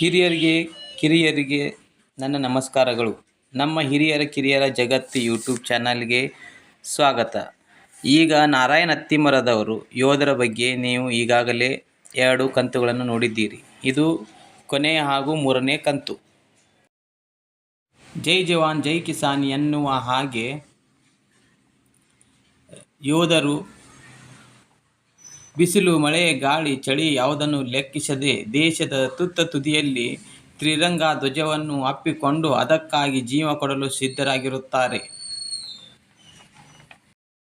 ಹಿರಿಯರಿಗೆ, ಕಿರಿಯರಿಗೆ ನನ್ನ ನಮಸ್ಕಾರಗಳು. ನಮ್ಮ ಹಿರಿಯರ, ಕಿರಿಯರ ಜಗತ್ತು ಯೂಟ್ಯೂಬ್ ಚಾನಲ್ಗೆ ಸ್ವಾಗತ. ಈಗ ನಾರಾಯಣ ಅತ್ತಿಮರದವರು, ಯೋಧರ ಬಗ್ಗೆ ನೀವು ಈಗಾಗಲೇ ಎರಡು ಕಂತುಗಳನ್ನು ನೋಡಿದ್ದೀರಿ. ಇದು ಕೊನೆಯ ಹಾಗೂ ಮೂರನೇ ಕಂತು. ಜೈ ಜವಾನ್, ಜೈ ಕಿಸಾನ್ ಎನ್ನುವ ಹಾಗೆ ಯೋಧರು ಬಿಸಿಲು, ಮಳೆ, ಗಾಳಿ, ಚಳಿ ಯಾವುದನ್ನು ಲೆಕ್ಕಿಸದೆ ದೇಶದ ತುತ್ತ ತುದಿಯಲ್ಲಿ ತ್ರಿರಂಗ ಧ್ವಜವನ್ನು ಅಪ್ಪಿಕೊಂಡು ಅದಕ್ಕಾಗಿ ಜೀವ ಕೊಡಲು ಸಿದ್ಧರಾಗಿರುತ್ತಾರೆ.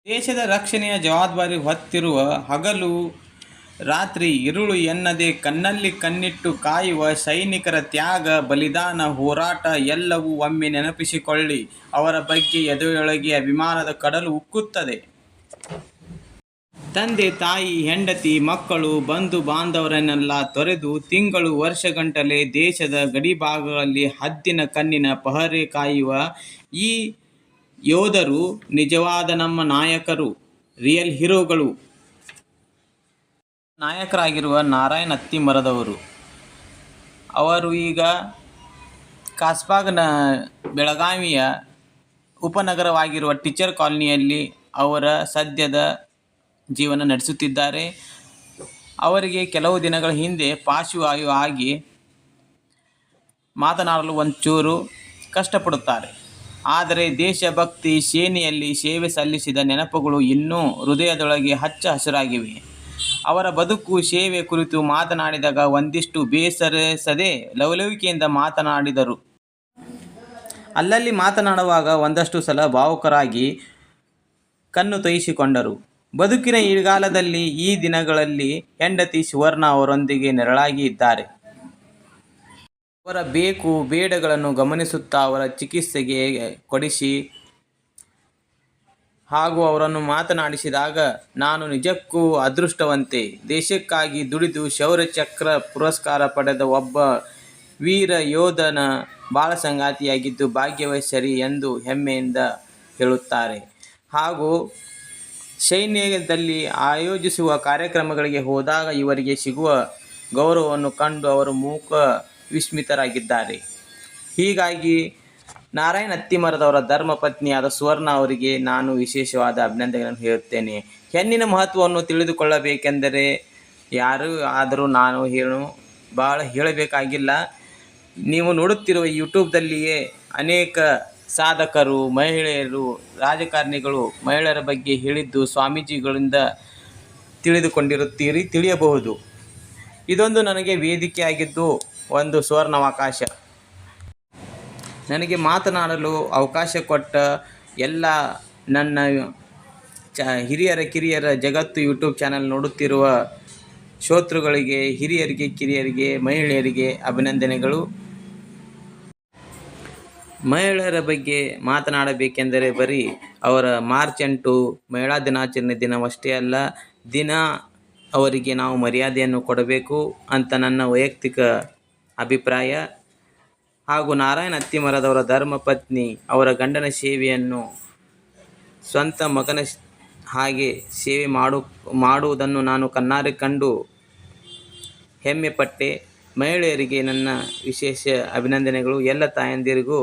ದೇಶದ ರಕ್ಷಣೆಯ ಜವಾಬ್ದಾರಿ ಹೊತ್ತಿರುವ ಹಗಲು ರಾತ್ರಿ ಇರುಳು ಎನ್ನದೆ ಕಣ್ಣಲ್ಲಿ ಕಣ್ಣಿಟ್ಟು ಕಾಯುವ ಸೈನಿಕರ ತ್ಯಾಗ, ಬಲಿದಾನ, ಹೋರಾಟ ಎಲ್ಲವೂ ಒಮ್ಮೆ ನೆನಪಿಸಿಕೊಳ್ಳಿ. ಅವರ ಬಗ್ಗೆ ಎದೆಯೊಳಗೆ ಅಭಿಮಾನದ ಕಡಲು ಉಕ್ಕುತ್ತದೆ. ತಂದೆ, ತಾಯಿ, ಹೆಂಡತಿ, ಮಕ್ಕಳು, ಬಂಧು ಬಾಂಧವರನ್ನೆಲ್ಲ ತೊರೆದು ತಿಂಗಳು ವರ್ಷಗಂಟಲೆ ದೇಶದ ಗಡಿಭಾಗಗಳಲ್ಲಿ ಹದ್ದಿನ ಕಣ್ಣಿನ ಪಹರೆ ಕಾಯುವ ಈ ಯೋಧರು ನಿಜವಾದ ನಮ್ಮ ನಾಯಕರು, ರಿಯಲ್ ಹೀರೋಗಳು. ನಾಯಕರಾಗಿರುವ ನಾರಾಯಣ ಅತ್ತಿಮರದವರು ಅವರು ಈಗ ಕಾಸ್ಬಾಗ್ನ ಬೆಳಗಾವಿಯ ಉಪನಗರವಾಗಿರುವ ಟೀಚರ್ ಕಾಲೋನಿಯಲ್ಲಿ ಅವರ ಸದ್ಯದ ಜೀವನ ನಡೆಸುತ್ತಿದ್ದಾರೆ. ಅವರಿಗೆ ಕೆಲವು ದಿನಗಳ ಹಿಂದೆ ಪಾರ್ಶ್ವವಾಯು ಆಗಿ ಮಾತನಾಡಲು ಒಂಚೂರು ಕಷ್ಟಪಡುತ್ತಾರೆ. ಆದರೆ ದೇಶಭಕ್ತಿ ಸೇನೆಯಲ್ಲಿ ಸೇವೆ ಸಲ್ಲಿಸಿದ ನೆನಪುಗಳು ಇನ್ನೂ ಹೃದಯದೊಳಗೆ ಹಚ್ಚ ಹಸಿರಾಗಿವೆ. ಅವರ ಬದುಕು, ಸೇವೆ ಕುರಿತು ಮಾತನಾಡಿದಾಗ ಒಂದಿಷ್ಟು ಬೇಸರಿಸದೆ ಲವಲವಿಕೆಯಿಂದ ಮಾತನಾಡಿದರು. ಅಲ್ಲಲ್ಲಿ ಮಾತನಾಡುವಾಗ ಒಂದಷ್ಟು ಸಲ ಭಾವುಕರಾಗಿ ಕಣ್ಣು ತೊಯಿಸಿಕೊಂಡರು. ಬದುಕಿನ ಈಗಾಲದಲ್ಲಿ ಈ ದಿನಗಳಲ್ಲಿ ಹೆಂಡತಿ ಸುವರ್ಣ ಅವರೊಂದಿಗೆ ನೆರಳಾಗಿ ಇದ್ದಾರೆ. ಅವರ ಬೇಕು ಬೇಡಗಳನ್ನು ಗಮನಿಸುತ್ತಾ ಅವರ ಚಿಕಿತ್ಸೆಗೆ ಕೊಡಿಸಿ ಹಾಗೂ ಅವರನ್ನು ಮಾತನಾಡಿಸಿದಾಗ, ನಾನು ನಿಜಕ್ಕೂ ಅದೃಷ್ಟವಂತೆ. ದೇಶಕ್ಕಾಗಿ ದುಡಿದು ಶೌರ್ಯ ಚಕ್ರ ಪುರಸ್ಕಾರ ಪಡೆದ ಒಬ್ಬ ವೀರ ಯೋಧನ ಬಾಳ ಸಂಗಾತಿಯಾಗಿದ್ದು ಭಾಗ್ಯವಶರಿ ಎಂದು ಹೆಮ್ಮೆಯಿಂದ ಹೇಳುತ್ತಾರೆ. ಹಾಗೂ ಸೈನ್ಯದಲ್ಲಿ ಆಯೋಜಿಸುವ ಕಾರ್ಯಕ್ರಮಗಳಿಗೆ ಹೋದಾಗ ಇವರಿಗೆ ಸಿಗುವ ಗೌರವವನ್ನು ಕಂಡು ಅವರು ಮೂಕ ವಿಸ್ಮಿತರಾಗಿದ್ದಾರೆ. ಹೀಗಾಗಿ ನಾರಾಯಣ ಅತ್ತಿಮರದವರ ಧರ್ಮಪತ್ನಿಯಾದ ಸುವರ್ಣ ಅವರಿಗೆ ನಾನು ವಿಶೇಷವಾದ ಅಭಿನಂದನೆಗಳನ್ನು ಹೇಳುತ್ತೇನೆ. ಹೆಣ್ಣಿನ ಮಹತ್ವವನ್ನು ತಿಳಿದುಕೊಳ್ಳಬೇಕೆಂದರೆ ಯಾರು ಆದರೂ ನಾನು ಹೇಳು ಭಾಳ ಹೇಳಬೇಕಾಗಿಲ್ಲ. ನೀವು ನೋಡುತ್ತಿರುವ ಯೂಟ್ಯೂಬ್ದಲ್ಲಿಯೇ ಅನೇಕ ಸಾಧಕರು, ಮಹಿಳೆಯರು, ರಾಜಕಾರಣಿಗಳು ಮಹಿಳೆಯರ ಬಗ್ಗೆ ಹೇಳಿದ್ದು ಸ್ವಾಮೀಜಿಗಳಿಂದ ತಿಳಿದುಕೊಂಡಿರುತ್ತೀರಿ, ತಿಳಿಯಬಹುದು. ಇದೊಂದು ನನಗೆ ವೇದಿಕೆಯಾಗಿದ್ದು ಒಂದು ಸುವರ್ಣಾವಕಾಶ. ನನಗೆ ಮಾತನಾಡಲು ಅವಕಾಶ ಕೊಟ್ಟ ಎಲ್ಲ ನನ್ನ ಚ, ಹಿರಿಯರ ಕಿರಿಯರ ಜಗತ್ತು ಯೂಟ್ಯೂಬ್ ಚಾನಲ್ ನೋಡುತ್ತಿರುವ ಶ್ರೋತೃಗಳಿಗೆ, ಹಿರಿಯರಿಗೆ, ಕಿರಿಯರಿಗೆ, ಮಹಿಳೆಯರಿಗೆ ಅಭಿನಂದನೆಗಳು. ಮಹಿಳೆಯರ ಬಗ್ಗೆ ಮಾತನಾಡಬೇಕೆಂದರೆ ಬರೀ ಅವರ ಮಾರ್ಚ್ ಎಂಟು ಮಹಿಳಾ ದಿನಾಚರಣೆ ದಿನವಷ್ಟೇ ಅಲ್ಲ, ದಿನ ಅವರಿಗೆ ನಾವು ಮರ್ಯಾದೆಯನ್ನು ಕೊಡಬೇಕು ಅಂತ ನನ್ನ ವೈಯಕ್ತಿಕ ಅಭಿಪ್ರಾಯ. ಹಾಗೂ ನಾರಾಯಣ ಅತ್ತಿಮರದವರ ಧರ್ಮಪತ್ನಿ ಅವರ ಗಂಡನ ಸೇವೆಯನ್ನು ಸ್ವಂತ ಮಗನ ಹಾಗೆ ಸೇವೆ ಮಾಡು, ಮಾಡುವುದನ್ನು ನಾನು ಕಣ್ಣಾರೆ ಕಂಡು ಹೆಮ್ಮೆಪಟ್ಟೆ. ಮಹಿಳೆಯರಿಗೆ ನನ್ನ ವಿಶೇಷ ಅಭಿನಂದನೆಗಳು. ಎಲ್ಲ ತಾಯಂದಿರಿಗೂ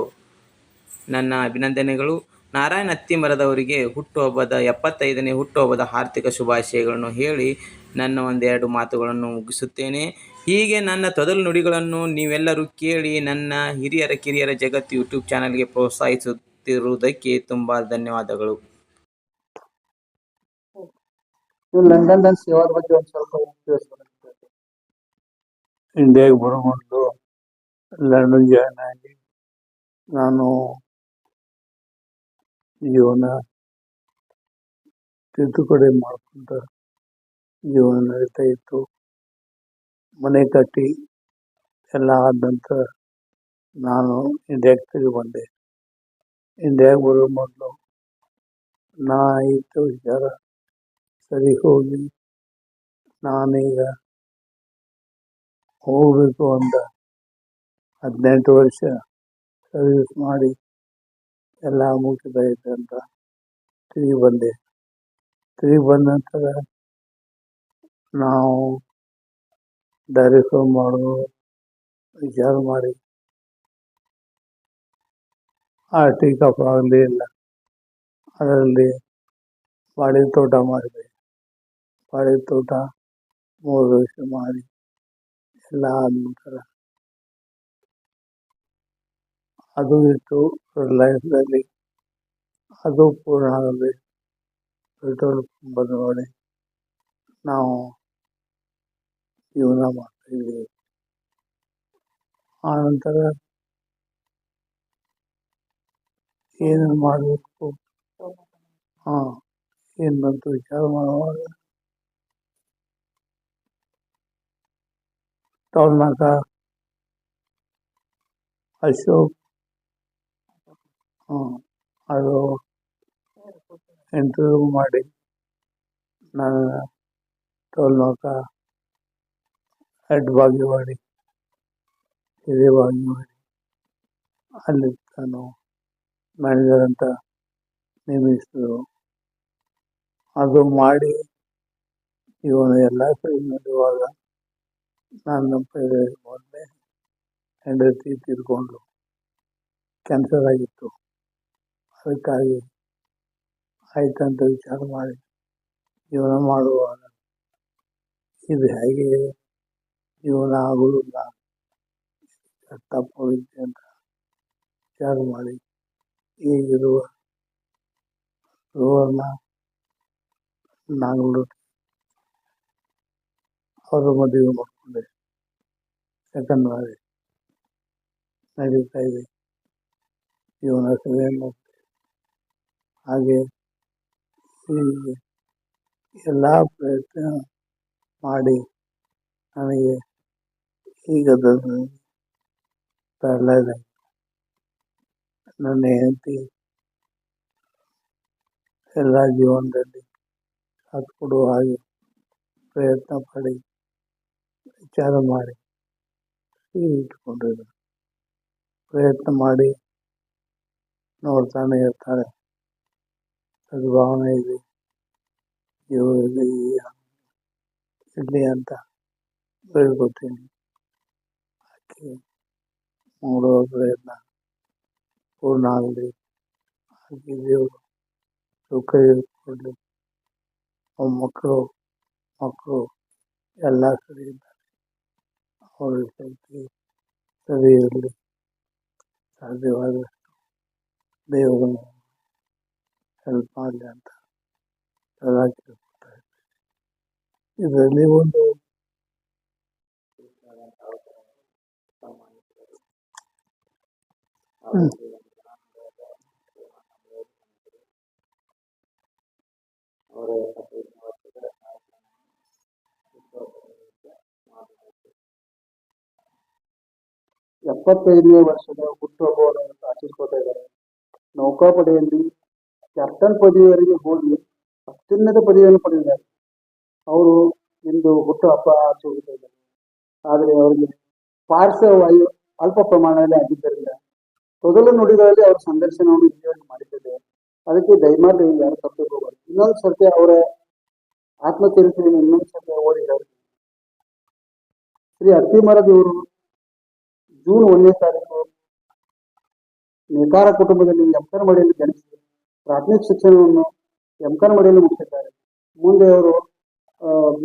ನನ್ನ ಅಭಿನಂದನೆಗಳು. ನಾರಾಯಣ ಅತ್ತಿಮರದವರಿಗೆ ಹುಟ್ಟುಹಬ್ಬದ ಎಪ್ಪತ್ತೈದನೇ ಹುಟ್ಟುಹಬ್ಬದ ಆರ್ಥಿಕ ಶುಭಾಶಯಗಳನ್ನು ಹೇಳಿ ನನ್ನ ಒಂದೆರಡು ಮಾತುಗಳನ್ನು ಮುಗಿಸುತ್ತೇನೆ. ಹೀಗೆ ನನ್ನ ತೊದಲು ನುಡಿಗಳನ್ನು ನೀವೆಲ್ಲರೂ ಕೇಳಿ ನನ್ನ ಹಿರಿಯರ ಕಿರಿಯರ ಜಗತ್ತು ಯೂಟ್ಯೂಬ್ ಚಾನಲ್ಗೆ ಪ್ರೋತ್ಸಾಹಿಸುತ್ತಿರುವುದಕ್ಕೆ ತುಂಬ ಧನ್ಯವಾದಗಳು. ಸೇವಾದ ಬಗ್ಗೆ ಒಂದ್ ಸ್ವಲ್ಪ ಇಂಡಿಯಾಗೆ ಲಂಡನ್ ಜಾಯ್ನ್ ಆಗಿ ನಾನು ಜೀವನ ತಿದ್ದುಪಡಿ ಮಾಡ್ಕೊಂತ ಜೀವನ ನಡೀತಾ ಇತ್ತು ಮನೆ ಕಟ್ಟಿ ಎಲ್ಲ ಆದ ನಂತರ ನಾನು ಇಂಡಿಯಾಗೆ ತಿರುಗಿ ಬಂದೆ ಇಂಡಿಯಾಗೆ ಬರೋ ಮೊದಲು ನಾ ಇತ್ತು ವಿಚಾರ ಸರಿ ಹೋಗಿ ನಾನೀಗ ಹೋಗ್ಬೇಕು ಅಂತ ಹದಿನೆಂಟು ವರ್ಷ ಸರ್ವಿಸ್ ಮಾಡಿ ಎಲ್ಲ ಮುಗಿದೈತೆ ಅಂತ ತಿರುಗಿ ಬಂದೆ. ತಿರುಗಿ ಬಂದ ನಂತರ ನಾವು ಡೈರಿ ಫಾರ್ಮ್ ಮಾಡೋದು ವಿಚಾರ ಮಾಡಿ. ಆ ಟೀ ಕಾಫ್ ಆಗಲಿ ಇಲ್ಲ. ಅದರಲ್ಲಿ ಬಾಳೆ ತೋಟ ಮಾಡಿದೆ. ಬಾಳೆ ತೋಟ ಮೂರು ವರ್ಷ ಮಾಡಿ ಎಲ್ಲ ಆದ ನಂತರ ಅದು ಇಟ್ಟು ಲೈಫ್ನಲ್ಲಿ ಅದು ಪೂರ್ಣ ಆಗಲಿ. ಪೆಟ್ರೋಲ್ ಬಂದೊಡನೆ ನಾವು ಜೀವನ ಆ ಆನಂತರ ಏನು ಮಾಡಬೇಕು? ಹಾಂ ಏನಂತ ವಿಚಾರ ಮಾಡುವಾಗ? ಟೋಲ್ನಾಕ ಅಶೋಕ್ ಅದು ಇಂಟರ್ವ್ಯೂ ಮಾಡಿ ನಾನು ಟೋಲ್ನಾಕ ಹೆಡ್ ಬಾಗೇವಾಡಿ ಹಿರಿಯ ಮಾಡಿ, ಅಲ್ಲಿ ನಾನು ಮ್ಯಾನೇಜರ್ ಅಂತ ನೇಮಿಸಿದ್ರು. ಅದು ಮಾಡಿ ಇವನು ಎಲ್ಲ ಇರುವಾಗ ನಾನು ಮೊದಲೇ ಹೆಂಡತಿ ತೀರ್ಕೊಂಡು ಕ್ಯಾನ್ಸರ್ ಆಗಿತ್ತು. ಅದಕ್ಕಾಗಿ ಆಯ್ತಂತ ವಿಚಾರ ಮಾಡಿ ಜೀವನ ಮಾಡುವಾಗ ಇದು ಹೇಗೆ ಜೀವನ ಆಗುವುದಿಲ್ಲ ತಪ್ಪೋಗಿದೆ ಅಂತ ವಿಚಾರ ಮಾಡಿ ಈಗಿರುವ ಸುವರ್ಣ ನಾನು ಅವರ ಮದುವೆ ಮಾಡಿಕೊಂಡೆ. ಸೆಕೆಂಡ್ ಮಾಡಿ ನಡೀತಾ ಇದೆ. ಜೀವನ ಸರಿಯನ್ನು ಹಾಗೆ ಎಲ್ಲ ಪ್ರಯತ್ನ ಮಾಡಿ ನನಗೆ ಈಗ ತರಲಿದೆ ನನ್ನ ಹೆಂಡತಿ ಎಲ್ಲ ಜೀವನದಲ್ಲಿ ಸಾಥ್ ಕೊಡುವ ಹಾಗೆ ಪ್ರಯತ್ನ ಪಡಿ ವಿಚಾರ ಮಾಡಿ ಇಟ್ಕೊಂಡಿದ್ದಾರೆ ಪ್ರಯತ್ನ ಮಾಡಿ ನೋಡ್ತಾನೆ ಇರ್ತಾರೆ ಸದ್ಭಾವನೆ ಇದೆ ಜೀವನದಲ್ಲಿ ಇರಲಿ ಅಂತ ಬೇಡ್ಕೊತೀನಿ ಆಕೆ ಮಾಡುವ ಪ್ರಯತ್ನ ಪೂರ್ಣ ಆಗಲಿ ಹಾಗೆ ದೇವರು ಸುಖ ಕೊಡಲಿ ಮಕ್ಕಳು ಮಕ್ಕಳು ಎಲ್ಲ ಸರಿ ಇದ್ದಾರೆ ಅವರ ಶಕ್ತಿ ಸರಿ ಇರಲಿ ಸಾಧ್ಯವಾದಷ್ಟು ದೇವರು ಹೆಲ್ಪ್ ಮಾಡಲಿ ಅಂತ. ಸದಾ ಕೇಳ್ಕೊತಾ ಇದ್ದೀನಿ ಇದರಲ್ಲಿ ಒಂದು ಹ್ಮ್. ಎಪ್ಪತ್ತೈದನೇ ವರ್ಷದ ಹುಟ್ಟುಹಬ್ಬವನ್ನು ಆಚರಿಸ್ಕೊತಾ ಇದ್ದಾರೆ. ನೌಕಾಪಡೆಯಲ್ಲಿ ಕ್ಯಾಪ್ಟನ್ ಪದವಿಯವರೆಗೆ ಹೋಗಿ ಅತ್ಯುನ್ನತ ಪದವಿಯನ್ನು ಪಡೆದಿದ್ದಾರೆ. ಅವರು ಇಂದು ಹುಟ್ಟುಹಬ್ಬ ಆಚರಿಸ್ತಾ ಇದ್ದಾರೆ. ಆದರೆ ಅವರಿಗೆ ಪಾರ್ಶ್ವವಾಯು ಅಲ್ಪ ಪ್ರಮಾಣದಲ್ಲಿ ಆಗಿದ್ದರಿಂದ ಮೊದಲು ನುಡಿಗಳಲ್ಲಿ ಅವರ ಸಂದರ್ಶನವನ್ನು ಇಲ್ಲಿವರೆಗೆ ಮಾಡಿದ್ದಾರೆ. ಅದಕ್ಕೆ ದಯಮಾಡಿ ಯಾರು ತಪ್ಪು ಹೋಗಬಾರ್ದು. ಇನ್ನೊಂದು ಸರ್ತಿ ಅವರ ಆತ್ಮಚರಿತ್ರೆಯನ್ನು ಇನ್ನೊಂದು ಸರ್ತಿ ಓದಿ ಹೇಳ್ತೀನಿ. ಶ್ರೀ ಅತ್ತಿಮರ ದೇವರು ಜೂನ್ ಒಂದನೇ ತಾರೀಕು ನೇಕಾರ ಕುಟುಂಬದಲ್ಲಿ ಯಮಕನಮಡಿಯಲ್ಲಿ ಜನಿಸಿ ಪ್ರಾಥಮಿಕ ಶಿಕ್ಷಣವನ್ನು ಯಮಕನಮಡಿಯಲ್ಲಿ ಮುಗಿಸಿದ್ದಾರೆ. ಮುಂದೆ ಅವರು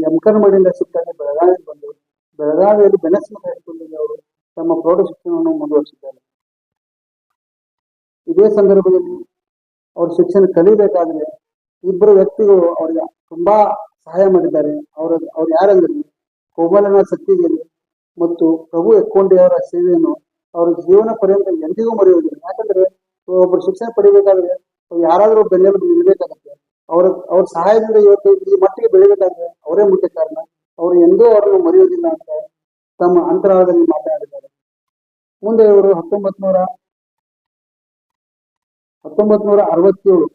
ಎಂಕರ್ ಮಡಿಯಿಂದ ಸಿಕ್ಕಾಗಿ ಬೆಳಗಾವಿಗೆ ಬಂದು, ಬೆಳಗಾವಿಯಲ್ಲಿ ಬೆನಸ್ಮತ್ ಹೈಸ್ಕೂಲ್ನಲ್ಲಿ ಅವರು ತಮ್ಮ ಪ್ರೌಢ ಶಿಕ್ಷಣವನ್ನು ಮುಂದುವರಿಸಿದ್ದಾರೆ. ಇದೇ ಸಂದರ್ಭದಲ್ಲಿ ಅವರು ಶಿಕ್ಷಣ ಕಲಿಬೇಕಾದ್ರೆ ಇಬ್ಬರು ವ್ಯಕ್ತಿಗಳು ಅವರಿಗೆ ತುಂಬಾ ಸಹಾಯ ಮಾಡಿದ್ದಾರೆ. ಅವರ, ಅವ್ರು ಯಾರಂದ್ರೆ ಕೋಮಲನ ಸತ್ತಿಗಿರಿ ಮತ್ತು ಪ್ರಭು ಎಕ್ಕೊಂಡೆಯವರ ಸೇವೆಯನ್ನು ಅವರ ಜೀವನ ಪರ್ಯಂತ ಎಂದಿಗೂ ಮರೆಯುವುದಿಲ್ಲ. ಯಾಕಂದ್ರೆ ಒಬ್ಬರು ಶಿಕ್ಷಣ ಪಡಿಬೇಕಾದ್ರೆ ಯಾರಾದ್ರೂ ಬೆನ್ನೆಲುಬು ನಿಲ್ಬೇಕಾಗುತ್ತೆ ಅವ್ರ ಅವ್ರ ಸಹಾಯದಿಂದ ಇವತ್ತು ಈ ಮಟ್ಟಿಗೆ ಬೆಳಿಬೇಕಾದ್ರೆ ಅವರೇ ಮುಖ್ಯ ಕಾರಣ. ಅವರು ಎಂದೂ ಅವರನ್ನು ಮರೆಯೋದಿಲ್ಲ ಅಂತ ತಮ್ಮ ಅಂತರಾಳದಲ್ಲಿ ಮಾತನಾಡಿದ್ದಾರೆ. ಮುಂದೆ ಇವರು ಹತ್ತೊಂಬತ್ ನೂರ ಹತ್ತೊಂಬತ್ ನೂರ ಅರವತ್ತೇಳು,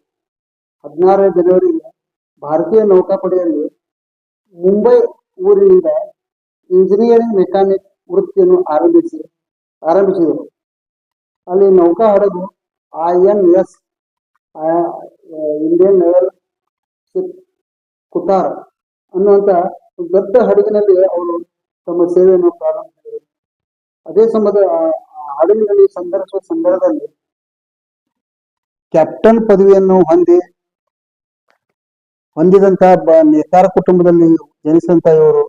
ಹದಿನಾರನೇ ಜನವರಿ ಭಾರತೀಯ ನೌಕಾಪಡೆಯಲ್ಲಿ ಮುಂಬೈ ಊರಿನಿಂದ ಇಂಜಿನಿಯರಿಂಗ್ ಮೆಕ್ಯಾನಿಕ್ ವೃತ್ತಿಯನ್ನು ಆರಂಭಿಸಿ, ಆರಂಭಿಸಿದರು. ಅಲ್ಲಿ ನೌಕಾ ಹಡಗು I N S Indian ship Kuthar ಅನ್ನುವಂತ ದೊಡ್ಡ ಹಡಗಿನಲ್ಲಿ ಅವರು ತಮ್ಮ ಸೇವೆಯನ್ನು ಪ್ರಾರಂಭಿಸಿದರು. ಅದೇ ಸಮಯದ ಹಡಗಿನಲ್ಲಿ ಸಂದರ್ಶಿಸುವ ಸಂದರ್ಭದಲ್ಲಿ ಕ್ಯಾಪ್ಟನ್ ಪದವಿಯನ್ನು ಹೊಂದಿ ಹೊಂದಿದಂತ ನೇಕಾರ ಕುಟುಂಬದಲ್ಲಿ ಜನಿಸಿದಂತ ಇವರು,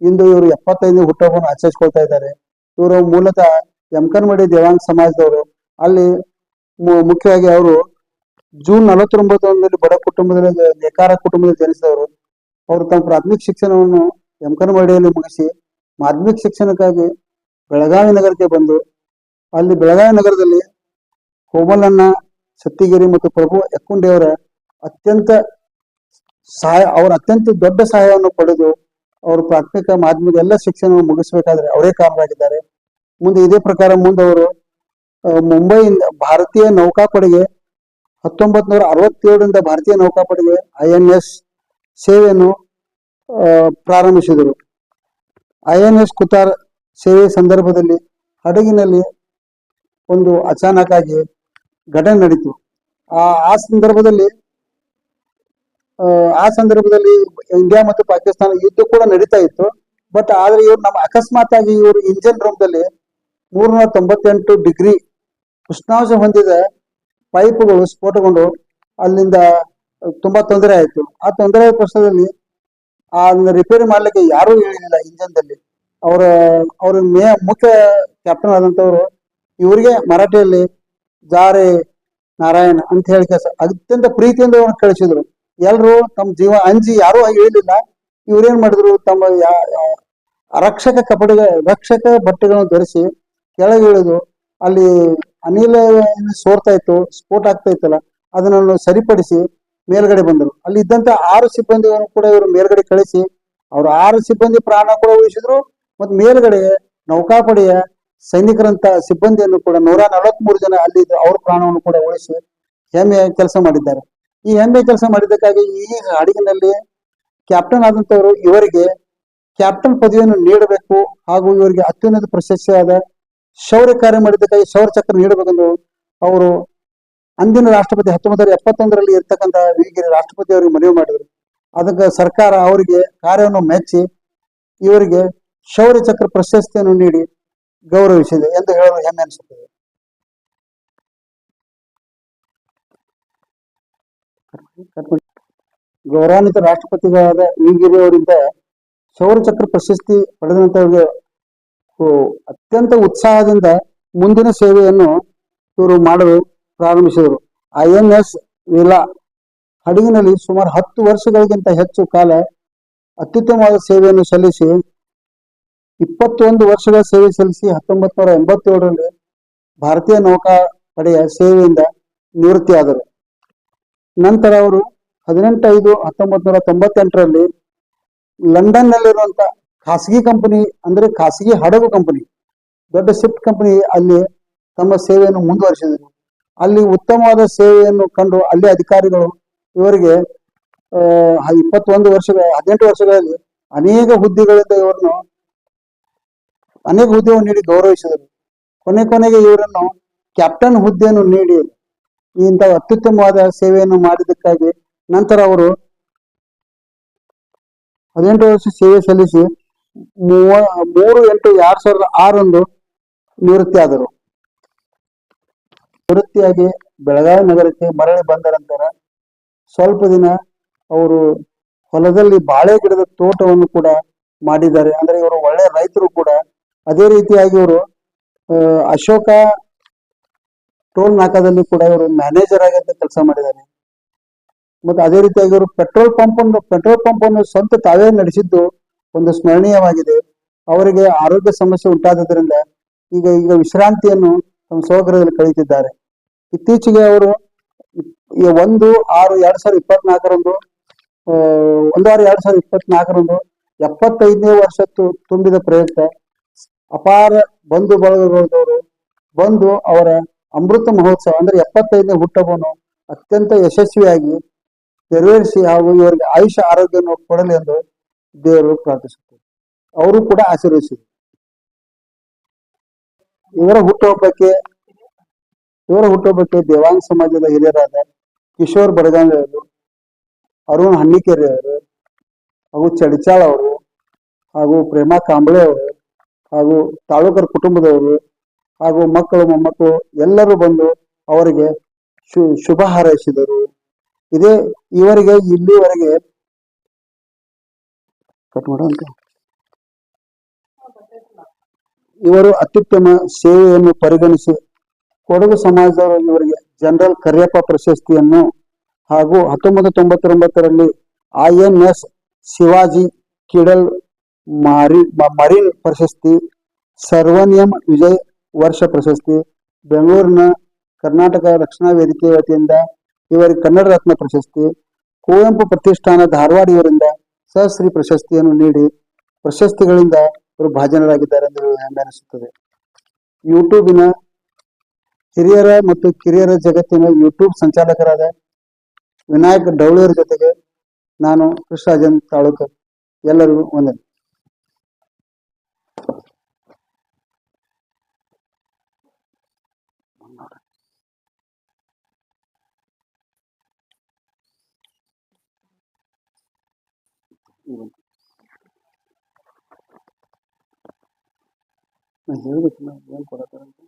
ಇಂದು ಇವರು ಎಪ್ಪತ್ತೈದನೇ ಹುಟ್ಟಹಬ್ಬವನ್ನು ಆಚರಿಸ್ಕೊಳ್ತಾ ಇದ್ದಾರೆ. ಇವರು ಮೂಲತಃ ಯಮಕನ್ಮಡಿ ದೇವಾಂಗ ಸಮಾಜದವರು. ಅಲ್ಲಿ ಮುಖ್ಯವಾಗಿ ಅವರು ಜೂನ್ ನಲವತ್ತೊಂಬತ್ತರಲ್ಲಿ ಬಡ ಕುಟುಂಬದಲ್ಲಿ ನೇಕಾರ ಕುಟುಂಬದಲ್ಲಿ ಜನಿಸಿದವರು, ಅವರು ತಮ್ಮ ಪ್ರಾಥಮಿಕ ಶಿಕ್ಷಣವನ್ನು ಎಂಕನವಾಡಿಯಲ್ಲಿ ಮುಗಿಸಿ ಮಾಧ್ಯಮಿಕ ಶಿಕ್ಷಣಕ್ಕಾಗಿ ಬೆಳಗಾವಿ ನಗರಕ್ಕೆ ಬಂದು, ಅಲ್ಲಿ ಬೆಳಗಾವಿ ನಗರದಲ್ಲಿ ಹೋಮಲಣ್ಣ ಸತ್ತಿಗಿರಿ ಮತ್ತು ಪ್ರಭು ಯಕ್ಕುಂಡಿಯವರ ಅತ್ಯಂತ ಸಹಾಯ, ಅವರ ಅತ್ಯಂತ ದೊಡ್ಡ ಸಹಾಯವನ್ನು ಪಡೆದು ಅವರು ಪ್ರಾಥಮಿಕ, ಮಾಧ್ಯಮಿಕ ಎಲ್ಲ ಶಿಕ್ಷಣವನ್ನು ಮುಗಿಸಬೇಕಾದ್ರೆ ಅವರೇ ಕಾರಣರಾಗಿದ್ದಾರೆ. ಮುಂದೆ ಇದೇ ಪ್ರಕಾರ ಮುಂದೆ ಅವರು ಮುಂಬೈಯಿಂದ ಭಾರತೀಯ ನೌಕಾಪಡೆಗೆ ಹತ್ತೊಂಬತ್ ನೂರ ಅರವತ್ತೇಳರಿಂದ ಭಾರತೀಯ ನೌಕಾಪಡೆಗೆ ಐ ಎನ್ ಎಸ್ ಸೇವೆಯನ್ನು ಪ್ರಾರಂಭಿಸಿದರು. ಐ ಎನ್ ಎಸ್ ಕುತಾರ್ ಸೇವೆ ಸಂದರ್ಭದಲ್ಲಿ ಹಡಗಿನಲ್ಲಿ ಒಂದು ಅಚಾನಕ್ ಆಗಿ ಘಟನೆ ನಡೀತು. ಆ ಆ ಸಂದರ್ಭದಲ್ಲಿ ಆ, ಆ ಸಂದರ್ಭದಲ್ಲಿ ಇಂಡಿಯಾ ಮತ್ತು ಪಾಕಿಸ್ತಾನ ಯುದ್ಧ ಕೂಡ ನಡೀತಾ ಇತ್ತು. ಬಟ್ ಆದ್ರೆ ಇವರು ನಮ್ಮ ಅಕಸ್ಮಾತ್ ಆಗಿ ಇವರು ಇಂಜಿನ್ ರೂಮ್ದಲ್ಲಿ ಮೂರ್ನೂರ ತೊಂಬತ್ತೆಂಟು ಡಿಗ್ರಿ ಉಷ್ಣಾಂಶ ಹೊಂದಿದ ಪೈಪ್ಗಳು ಸ್ಫೋಟಗೊಂಡು ಅಲ್ಲಿಂದ ತುಂಬಾ ತೊಂದರೆ ಆಯಿತು. ಆ ತೊಂದರೆ ಪ್ರಶ್ನದಲ್ಲಿ ಆ ರಿಪೇರಿ ಮಾಡ್ಲಿಕ್ಕೆ ಯಾರೂ ಹೇಳಿಲ್ಲ ಇಂಜನ್ದಲ್ಲಿ. ಅವರ, ಅವ್ರ ಮೇ, ಮುಖ್ಯ ಕ್ಯಾಪ್ಟನ್ ಆದಂತವ್ರು ಇವರಿಗೆ ಮರಾಠಿಯಲ್ಲಿ ಜಾರೆ ನಾರಾಯಣ ಅಂತ ಹೇಳಿ ಕೆಲಸ, ಅತ್ಯಂತ ಪ್ರೀತಿಯಿಂದ ಅವ್ರನ್ನ ಕಳಿಸಿದ್ರು. ಎಲ್ರು ತಮ್ಮ ಜೀವ, ಅಂಜಿ ಯಾರೂ ಹೇಳಿಲ್ಲ. ಇವ್ರೇನ್ ಮಾಡಿದ್ರು, ತಮ್ಮ ರಕ್ಷಕ ಕಪಡಿಗ ರಕ್ಷಕ ಬಟ್ಟೆಗಳನ್ನು ಧರಿಸಿ ಕೆಳಗೆ ಇಳಿದು ಅಲ್ಲಿ ಅನಿಲ ಸೋರ್ತಾ ಇತ್ತು, ಸ್ಫೋಟ ಆಗ್ತಾ ಇತ್ತಲ್ಲ ಅದನ್ನು ಸರಿಪಡಿಸಿ ಮೇಲ್ಗಡೆ ಬಂದರು. ಅಲ್ಲಿ ಇದ್ದಂತ ಆರು ಸಿಬ್ಬಂದಿಗಳನ್ನು ಕೂಡ ಇವರು ಮೇಲ್ಗಡೆ ಕಳಿಸಿ, ಅವರು ಆರು ಸಿಬ್ಬಂದಿ ಪ್ರಾಣ ಕೂಡ ಉಳಿಸಿದ್ರು. ಮತ್ತು ಮೇಲ್ಗಡೆ ನೌಕಾಪಡೆಯ ಸೈನಿಕರಂತ ಸಿಬ್ಬಂದಿಯನ್ನು ಕೂಡ ನೂರ ನಲವತ್ಮೂರು ಜನ ಅಲ್ಲಿ ಅವ್ರ ಪ್ರಾಣವನ್ನು ಕೂಡ ಉಳಿಸಿ ಹೆಮ್ಮೆಯ ಕೆಲಸ ಮಾಡಿದ್ದಾರೆ. ಈ ಹೆಮ್ಮೆ ಕೆಲಸ ಮಾಡಿದ್ದಕ್ಕಾಗಿ ಈ ಹಡಗಿನಲ್ಲಿ ಕ್ಯಾಪ್ಟನ್ ಆದಂತವರು ಇವರಿಗೆ ಕ್ಯಾಪ್ಟನ್ ಪದವಿಯನ್ನು ನೀಡಬೇಕು ಹಾಗೂ ಇವರಿಗೆ ಅತ್ಯುನ್ನತ ಪ್ರಶಸ್ತಿಯಾದ ಶೌರ್ಯ ಕಾರ್ಯ ಮಾಡಿದ್ದಕ್ಕಾಗಿ ಶೌರ್ಯ ಚಕ್ರ ನೀಡಬೇಕೆಂದು ಅವರು ಅಂದಿನ ರಾಷ್ಟ್ರಪತಿ ಹತ್ತೊಂಬತ್ತರ ಎಪ್ಪತ್ತೊಂದರಲ್ಲಿ ಇರ್ತಕ್ಕಂಥ ವಿಗಿರಿ ರಾಷ್ಟ್ರಪತಿ ಅವರಿಗೆ ಮನವಿ ಮಾಡಿದರು. ಅದಕ್ಕೆ ಸರ್ಕಾರ ಅವರಿಗೆ ಕಾರ್ಯವನ್ನು ಮೆಚ್ಚಿ ಇವರಿಗೆ ಶೌರ್ಯ ಚಕ್ರ ಪ್ರಶಸ್ತಿಯನ್ನು ನೀಡಿ ಗೌರವಿಸಿದೆ ಎಂದು ಹೇಳಲು ಹೆಮ್ಮೆ ಅನಿಸುತ್ತದೆ. ಗೌರವಾನ್ವಿತ ರಾಷ್ಟ್ರಪತಿಗಳಾದ ವಿಗಿರಿ ಅವರಿಂದ ಶೌರ್ಯ ಚಕ್ರ ಪ್ರಶಸ್ತಿ ಪಡೆದಂತವರಿಗೆ ಅತ್ಯಂತ ಉತ್ಸಾಹದಿಂದ ಮುಂದಿನ ಸೇವೆಯನ್ನು ಇವರು ಮಾಡಲು ಪ್ರಾರಂಭಿಸಿದರು. ಐ ಎನ್ ಎಸ್ ವಿಲಾ ಹಡಗಿನಲ್ಲಿ ಸುಮಾರು ಹತ್ತು ವರ್ಷಗಳಿಗಿಂತ ಹೆಚ್ಚು ಕಾಲ ಅತ್ಯುತ್ತಮವಾದ ಸೇವೆಯನ್ನು ಸಲ್ಲಿಸಿ, ಇಪ್ಪತ್ತೊಂದು ವರ್ಷಗಳ ಸೇವೆ ಸಲ್ಲಿಸಿ ಹತ್ತೊಂಬತ್ತು ನೂರ ಎಂಬತ್ತೇಳರಲ್ಲಿ ಭಾರತೀಯ ನೌಕಾ ಪಡೆಯ ಸೇವೆಯಿಂದ ನಿವೃತ್ತಿಯಾದರು. ನಂತರ ಅವರು ಹದಿನೆಂಟು ಐದು ಹತ್ತೊಂಬತ್ತು ನೂರ ತೊಂಬತ್ತೆಂಟರಲ್ಲಿ ಲಂಡನ್ನಲ್ಲಿರುವಂತ ಖಾಸಗಿ ಕಂಪನಿ ಅಂದ್ರೆ ಖಾಸಗಿ ಹಡಗು ಕಂಪನಿ, ದೊಡ್ಡ ಶಿಫ್ಟ್ ಕಂಪನಿ ಅಲ್ಲಿ ತಮ್ಮ ಸೇವೆಯನ್ನು ಮುಂದುವರಿಸಿದರು. ಅಲ್ಲಿ ಉತ್ತಮವಾದ ಸೇವೆಯನ್ನು ಕಂಡು ಅಲ್ಲಿ ಅಧಿಕಾರಿಗಳು ಇವರಿಗೆ ಇಪ್ಪತ್ತೊಂದು ವರ್ಷಗಳ, ಹದಿನೆಂಟು ವರ್ಷಗಳಲ್ಲಿ ಅನೇಕ ಹುದ್ದೆಗಳಿಂದ ಇವರನ್ನು, ಅನೇಕ ಹುದ್ದೆಯನ್ನು ನೀಡಿ ಗೌರವಿಸಿದರು. ಕೊನೆ ಕೊನೆಗೆ ಇವರನ್ನು ಕ್ಯಾಪ್ಟನ್ ಹುದ್ದೆಯನ್ನು ನೀಡಿ ಇಂಥ ಅತ್ಯುತ್ತಮವಾದ ಸೇವೆಯನ್ನು ಮಾಡಿದ್ದಕ್ಕಾಗಿ ನಂತರ ಅವರು ಹದಿನೆಂಟು ವರ್ಷ ಸೇವೆ ಸಲ್ಲಿಸಿ ಮೂವ, ಮೂರು ಎಂಟು ಎರಡ್ ಸಾವಿರದ ಆರಂದು ನಿವೃತ್ತಿ ಆದರು. ನಿವೃತ್ತಿಯಾಗಿ ಬೆಳಗಾವಿ ನಗರಕ್ಕೆ ಮರಳಿ ಬಂದ ನಂತರ ಸ್ವಲ್ಪ ದಿನ ಅವರು ಹೊಲದಲ್ಲಿ ಬಾಳೆ ಗಿಡದ ತೋಟವನ್ನು ಕೂಡ ಮಾಡಿದ್ದಾರೆ. ಅಂದ್ರೆ ಇವರು ಒಳ್ಳೆ ರೈತರು ಕೂಡ. ಅದೇ ರೀತಿಯಾಗಿ ಇವರು ಅಶೋಕ ಟೋಲ್ ನಾಕಾದಲ್ಲಿ ಕೂಡ ಇವರು ಮ್ಯಾನೇಜರ್ ಆಗಿ ಅಂತ ಕೆಲಸ ಮಾಡಿದ್ದಾರೆ. ಮತ್ತೆ ಅದೇ ರೀತಿಯಾಗಿ ಇವರು ಪೆಟ್ರೋಲ್ ಪಂಪ್ ಅನ್ನು, ಪೆಟ್ರೋಲ್ ಪಂಪ್ ಅನ್ನು ಸ್ವಂತ ತಾವೇ ನಡೆಸಿದ್ದು ಒಂದು ಸ್ಮರಣೀಯವಾಗಿದೆ. ಅವರಿಗೆ ಆರೋಗ್ಯ ಸಮಸ್ಯೆ ಉಂಟಾದದ್ರಿಂದ ಈಗ ಈಗ ವಿಶ್ರಾಂತಿಯನ್ನು ತಮ್ಮ ಸಹೋದರದಲ್ಲಿ ಕಳೀತಿದ್ದಾರೆ ಇತ್ತೀಚೆಗೆ ಅವರು ಒಂದು ಆರು ಎರಡ್ ಸಾವಿರದ ಇಪ್ಪತ್ನಾಲ್ಕರಂದು ಒಂದಾರು ಎರಡ್ ಸಾವಿರದ ಇಪ್ಪತ್ನಾಲ್ಕರಂದು ಎಪ್ಪತ್ತೈದನೇ ವರ್ಷ ತುಂಬಿದ ಪ್ರಯುಕ್ತ ಅಪಾರ ಬಂಧು ಬಳಗದವರು ಬಂದು ಅವರ ಅಮೃತ ಮಹೋತ್ಸವ ಅಂದ್ರೆ ಎಪ್ಪತ್ತೈದನೇ ಹುಟ್ಟಹಬ್ಬವನ್ನು ಅತ್ಯಂತ ಯಶಸ್ವಿಯಾಗಿ ನೆರವೇರಿಸಿ ಹಾಗೂ ಇವರಿಗೆ ಆಯುಷ್ಯ, ಆರೋಗ್ಯವನ್ನು ಕೊಡಲಿ ಎಂದು ದೇವರು ಪ್ರಾರ್ಥಿಸುತ್ತಾರೆ ಅವರು ಕೂಡ ಆಶೀರ್ವದಿಸಿದರು. ಇವರ ಹುಟ್ಟುಹಬ್ಬಕ್ಕೆ ಇವರ ಹುಟ್ಟುಹಬ್ಬಕ್ಕೆ ದೇವಾಂಗ ಸಮಾಜದ ಹಿರಿಯರಾದ ಕಿಶೋರ್ ಬಡಗಾಂವಿ ಅವರು, ಅರುಣ್ ಹಣ್ಣಿಕೆರೆ ಅವರು, ಹಾಗೂ ಚಡಿಚಾಳ್ ಅವರು, ಹಾಗೂ ಪ್ರೇಮಾ ಕಾಂಬಳೆ ಅವರು, ಹಾಗೂ ತಾಲೂಕರ ಕುಟುಂಬದವರು, ಹಾಗೂ ಮಕ್ಕಳು, ಮೊಮ್ಮಕ್ಕಳು ಎಲ್ಲರೂ ಬಂದು ಅವರಿಗೆ ಶು, ಶುಭ ಹಾರೈಸಿದರು. ಇದೇ ಇವರಿಗೆ, ಇಲ್ಲಿವರೆಗೆ ಕಟ್ ಇವರು ಅತ್ಯುತ್ತಮ ಸೇವೆಯನ್ನು ಪರಿಗಣಿಸಿ ಕೊಡಗು ಸಮಾಜದವರು ಇವರಿಗೆ ಜನರಲ್ ಕರಿಯಪ್ಪ ಪ್ರಶಸ್ತಿಯನ್ನು ಹಾಗೂ ಹತ್ತೊಂಬತ್ತು ತೊಂಬತ್ತೊಂಬತ್ತರಲ್ಲಿ ಐ ಎನ್ ಎಸ್ ಶಿವಾಜಿ ಕಿಡಲ್ ಮಾರಿ ಮರಿನ್ ಪ್ರಶಸ್ತಿ ಸರ್ವನಿಯಂ ವಿಜಯ್ ವರ್ಷ ಪ್ರಶಸ್ತಿ, ಬೆಂಗಳೂರಿನ ಕರ್ನಾಟಕ ರಕ್ಷಣಾ ವೇದಿಕೆ ವತಿಯಿಂದ ಇವರಿಗೆ ಕನ್ನಡ ರತ್ನ ಪ್ರಶಸ್ತಿ, ಕುವೆಂಪು ಪ್ರತಿಷ್ಠಾನ ಧಾರವಾಡ ಇವರಿಂದ ಸಹಶ್ರೀ ಪ್ರಶಸ್ತಿಯನ್ನು ನೀಡಿ ಪ್ರಶಸ್ತಿಗಳಿಂದ ಅವರು ಭಾಜನರಾಗಿದ್ದಾರೆ ಎಂದು ಹೆಮ್ಮೆ ಅನಿಸುತ್ತದೆ ಯೂಟ್ಯೂಬಿನ ಹಿರಿಯರ ಮತ್ತು ಕಿರಿಯರ ಜಗತ್ತಿನ ಯೂಟ್ಯೂಬ್ ಸಂಚಾಲಕರಾದ ವಿನಾಯಕ್ ಡೌಳಿಯವರ ಜೊತೆಗೆ ನಾನು ಕೃಷ್ಣರಾಜನ್ ತಾಳೂಕರ್ ಎಲ್ಲರಿಗೂ ಕೊಡತ್ತಾರಂತ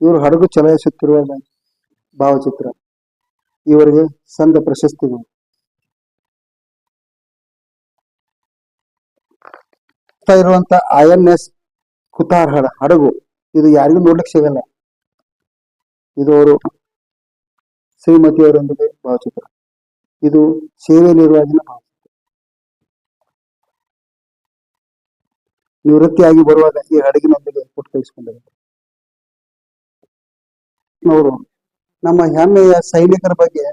ಇವರು ಹಡಗು ಚಲಾಯಿಸುತ್ತಿರುವ ಭಾವಚಿತ್ರ. ಇವರಿಗೆ ಸಂದ ಪ್ರಶಸ್ತಿಗಳು ಇರುವಂತ ಐ ಎನ್ ಎಸ್ ಕುತಾರ್ ಹಡ ಹಡಗು, ಇದು ಯಾರಿಗೂ ನೋಡ್ಲಿಕ್ಕೆ ಸಿಗಲ್ಲ. ಇದು ಅವರು ಶ್ರೀಮತಿಯವರೊಂದಿಗೆ ಭಾವಚಿತ್ರ. ಇದು ಸೇವೆಯಲ್ಲಿರುವಾಗಿನ ಭಾವಚಿತ್ರ ನಿವೃತ್ತಿಯಾಗಿ ಬರುವಾಗ ಈ ಹಡಗಿನೊಂದಿಗೆ ತೆಗೆಸ್ಕೊಂಡಿದ್ದಾರೆ ಅವರು ನಮ್ಮ ಹೆಮ್ಮೆಯ ಸೈನಿಕರ ಬಗ್ಗೆ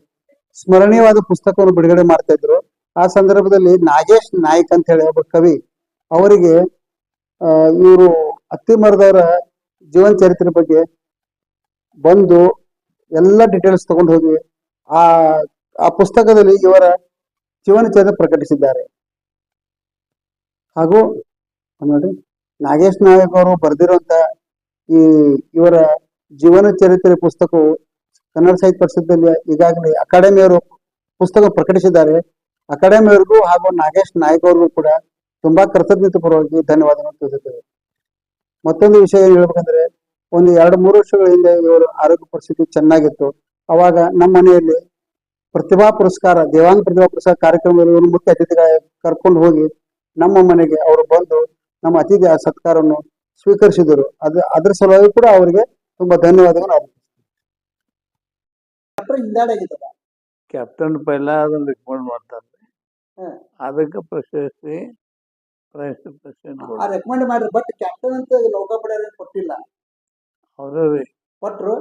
ಸ್ಮರಣೀಯವಾದ ಪುಸ್ತಕವನ್ನು ಬಿಡುಗಡೆ ಮಾಡ್ತಾ ಇದ್ರು. ಆ ಸಂದರ್ಭದಲ್ಲಿ ನಾಗೇಶ್ ನಾಯಕ್ ಅಂತ ಹೇಳಿ ಒಬ್ಬ ಕವಿ, ಅವರಿಗೆ ಇವರು ಅತ್ತಿಮರದವರ ಜೀವನ ಚರಿತ್ರೆ ಬಗ್ಗೆ ಬಂದು ಎಲ್ಲ ಡೀಟೇಲ್ಸ್ ತಗೊಂಡು ಹೋಗಿ ಆ ಆ ಪುಸ್ತಕದಲ್ಲಿ ಇವರ ಜೀವನ ಚರಿತ್ರೆ ಪ್ರಕಟಿಸಿದ್ದಾರೆ. ಹಾಗೂ ನೋಡಿ. ನಾಗೇಶ್ ನಾಯಕ್ ಅವರು ಬರೆದಿರುವಂತ ಈ ಇವರ ಜೀವನ ಚರಿತ್ರೆ ಪುಸ್ತಕವು ಕನ್ನಡ ಸಾಹಿತ್ಯ ಪರಿಷತ್ತಲ್ಲಿ ಈಗಾಗಲೇ ಅಕಾಡೆಮಿಯವರು ಪುಸ್ತಕ ಪ್ರಕಟಿಸಿದ್ದಾರೆ. ಅಕಾಡೆಮಿಯವರಿಗೂ ಹಾಗೂ ನಾಗೇಶ್ ನಾಯಕ್ ಅವ್ರಿಗೂ ಕೂಡ ತುಂಬಾ ಕೃತಜ್ಞತೆ ಪರವಾಗಿ ಧನ್ಯವಾದಗಳನ್ನು ತಿಳಿಸುತ್ತೇವೆ. ಮತ್ತೊಂದು ವಿಷಯ ಏನ್ ಹೇಳ್ಬೇಕಂದ್ರೆ, ಒಂದು ಎರಡು ಮೂರು ವರ್ಷಗಳ ಹಿಂದೆ ಇವರ ಆರೋಗ್ಯ ಪರಿಸ್ಥಿತಿ ಚೆನ್ನಾಗಿತ್ತು. ಅವಾಗ ನಮ್ಮ ಮನೆಯಲ್ಲಿ ಪ್ರತಿಭಾ ಪುರಸ್ಕಾರ, ದೇವಾಂಗ ಪ್ರತಿಭಾ ಪುರಸ್ಕಾರ ಕಾರ್ಯಕ್ರಮದಲ್ಲಿ ಮುಖ್ಯ ಅತಿಥಿಗಳ ಕರ್ಕೊಂಡು ಹೋಗಿ ನಮ್ಮ ಮನೆಗೆ ಅವರು ಬಂದು ನಮ್ಮ ಅತಿಥಿ ಸತ್ಕಾರವನ್ನು ಸ್ವೀಕರಿಸಿದರು. ಅದು ಅದ್ರ ಸಲುವಾಗಿ ಕೂಡ ಅವರಿಗೆ ತುಂಬಾ ಧನ್ಯವಾದಗಳು ಕ್ಯಾಪ್ಟನ್ ಪೈಲ ಅದನ್ನ ರೆಕಮೆಂಡ್ ಮಾಡ್ತಾರೆ. ಅದಕ್ಕೆ ಪ್ರಶಸ್ತಿ ಪ್ರೈಸ್ ಪ್ರಶಸ್ತಿ ರೆಕಮೆಂಡ್ ಮಾಡ್ರಿ ಬಟ್ ಕ್ಯಾಪ್ಟನ್ ಅಂತ ನೌಕಾಪಡೆ ಕೊಟ್ಟಿಲ್ಲ. ಅವ್ರೇ ರೀ. ಕೊಟ್ರು?